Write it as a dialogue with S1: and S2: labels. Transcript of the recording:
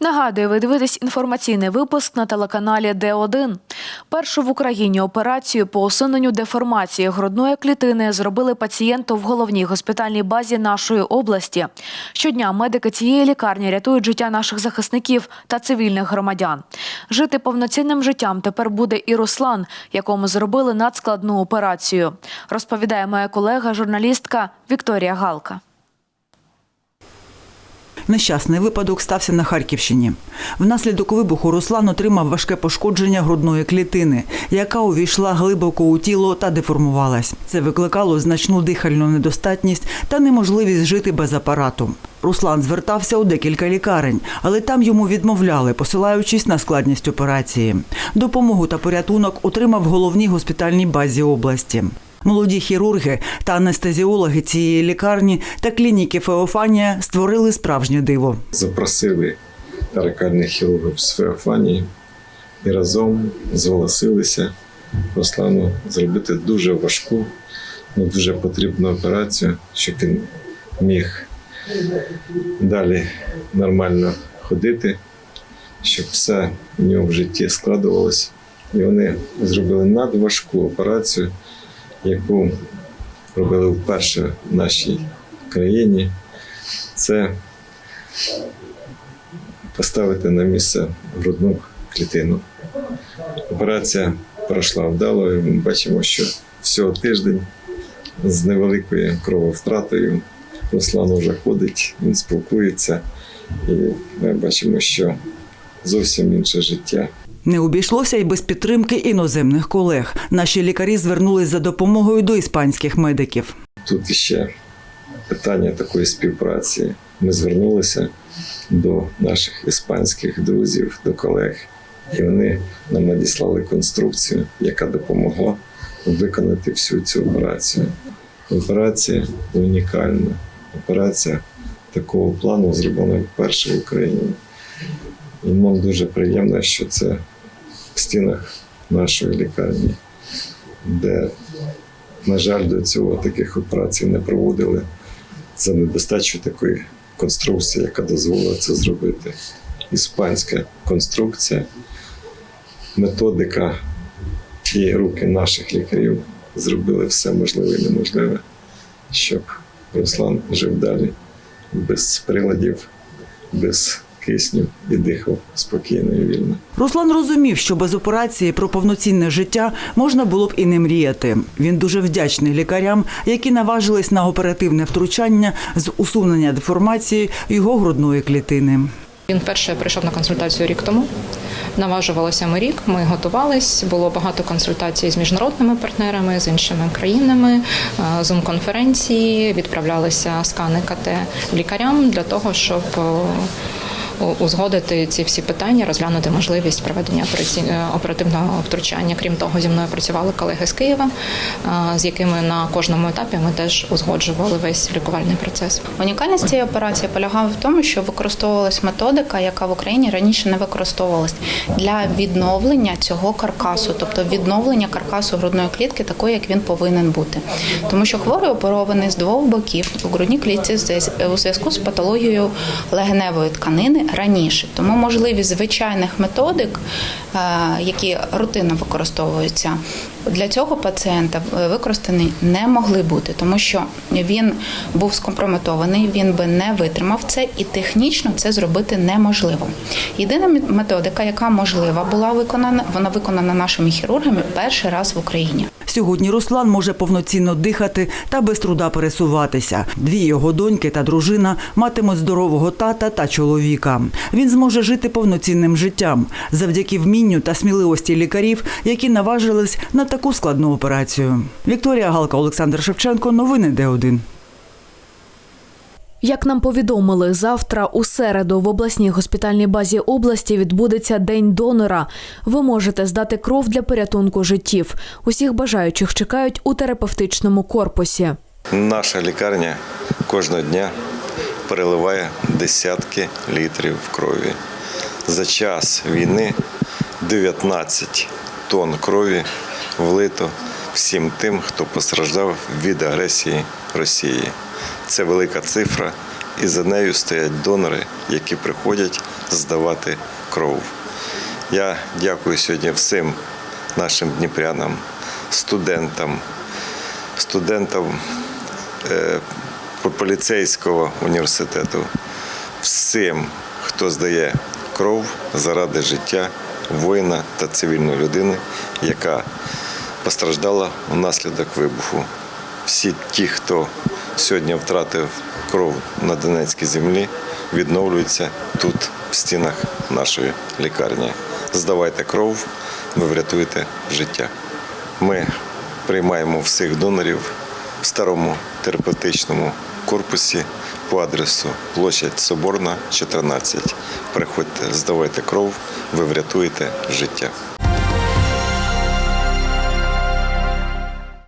S1: Нагадую, ви дивитесь інформаційний випуск на телеканалі Д1. Першу в Україні операцію по усуненню деформації грудної клітини зробили пацієнту в головній госпітальній базі нашої області. Щодня медики цієї лікарні рятують життя наших захисників та цивільних громадян. Жити повноцінним життям тепер буде і Руслан, якому зробили надскладну операцію. Розповідає моя колега, журналістка Вікторія Галка.
S2: Нещасний випадок стався на Харківщині. Внаслідок вибуху Руслан отримав важке пошкодження грудної клітини, яка увійшла глибоко у тіло та деформувалась. Це викликало значну дихальну недостатність та неможливість жити без апарату. Руслан звертався у декілька лікарень, але там йому відмовляли, посилаючись на складність операції. Допомогу та порятунок отримав в головній госпітальній базі області. Молоді хірурги та анестезіологи цієї лікарні та клініки Феофанія створили справжнє диво.
S3: запросили таракальних хірургів з Феофанії і разом зголосилися Руслану зробити дуже важку, але дуже потрібну операцію, щоб він міг далі нормально ходити, щоб все в нього в житті складувалося. І вони зробили надважку операцію, яку робили вперше в нашій країні. Це поставити на місце грудну клітину. Операція пройшла вдало. і Ми бачимо, що всього тиждень з невеликою крововтратою Руслан вже ходить, він спілкується, і ми бачимо, що зовсім інше життя.
S2: Не обійшлося й без підтримки іноземних колег. Наші лікарі звернулись за допомогою до іспанських медиків.
S3: Тут іще питання такої співпраці. Ми звернулися до наших іспанських друзів, до колег, і вони нам надіслали конструкцію, яка допомогла виконати всю цю операцію. Операція унікальна. Операція такого плану зроблена вперше в Україні. І нам дуже приємно, що це в стінах нашої лікарні, де на жаль, до цього таких операцій не проводили за недостачу такої конструкції, яка дозволила це зробити. Іспанська конструкція, методика і руки наших лікарів зробили все можливе і неможливе, щоб Руслан жив далі без приладів, без кисню і дихав спокійно і вільно.
S2: Руслан розумів, що без операції про повноцінне життя можна було б і не мріяти. Він дуже вдячний лікарям, які наважились на оперативне втручання з усунення деформації його грудної клітини.
S4: Він вперше прийшов на консультацію рік тому. Наважувалися ми рік, ми готувались. Було багато консультацій з міжнародними партнерами, з іншими країнами, е, зум-конференції, відправлялися скани КТ лікарям для того, щоб е, узгодити ці всі питання, розглянути можливість проведення оперативного втручання. Крім того, зі мною працювали колеги з Києва, е, з якими на кожному етапі ми теж узгоджували весь лікувальний процес.
S5: Унікальність цієї операції полягала в тому, що використовувалась методика, яка в Україні раніше не використовувалась для відновлення цього каркасу, тобто відновлення каркасу грудної клітки, такої, як він повинен бути. Тому що хворий оперований з двох боків у грудній клітці у зв'язку з патологією легеневої тканини раніше. Тому можливість звичайних методик, які рутинно використовуються, для цього пацієнта е, використані не могли бути, тому що він був скомпрометований, він би не витримав це, і технічно це зробити неможливо. Єдина методика, яка можлива була виконана, вона виконана нашими хірургами перший раз в Україні.
S2: Сьогодні Руслан може повноцінно дихати та без труда пересуватися. Дві його доньки та дружина матимуть здорового тата та чоловіка. Він зможе жити повноцінним життям завдяки вмінню та сміливості лікарів, які наважились на таку складну операцію. Вікторія Галка, Олександр Шевченко. Новини Д1.
S1: Як нам повідомили, завтра у середу в обласній госпітальній базі області відбудеться День донора. Ви можете здати кров для порятунку життів. Усіх бажаючих чекають у терапевтичному корпусі.
S6: Наша лікарня кожного дня переливає десятки літрів крові. За час війни 19 тонн крові влито всім тим, хто постраждав від агресії Росії. Це велика цифра,
S3: і за нею стоять донори, які приходять здавати кров. Я дякую сьогодні всім нашим дніпрянам, студентам, студентам е, поліцейського університету, всім, хто здає кров заради життя воїна та цивільної людини, яка постраждала внаслідок вибуху. Всі ті, хто сьогодні втратив кров на Донецькій землі, відновлюються тут, в стінах нашої лікарні. Здавайте кров, ви врятуєте життя. Ми приймаємо всіх донорів в старому терапевтичному корпусі по адресу площадь Соборна, 14. Приходьте, здавайте кров, ви врятуєте життя.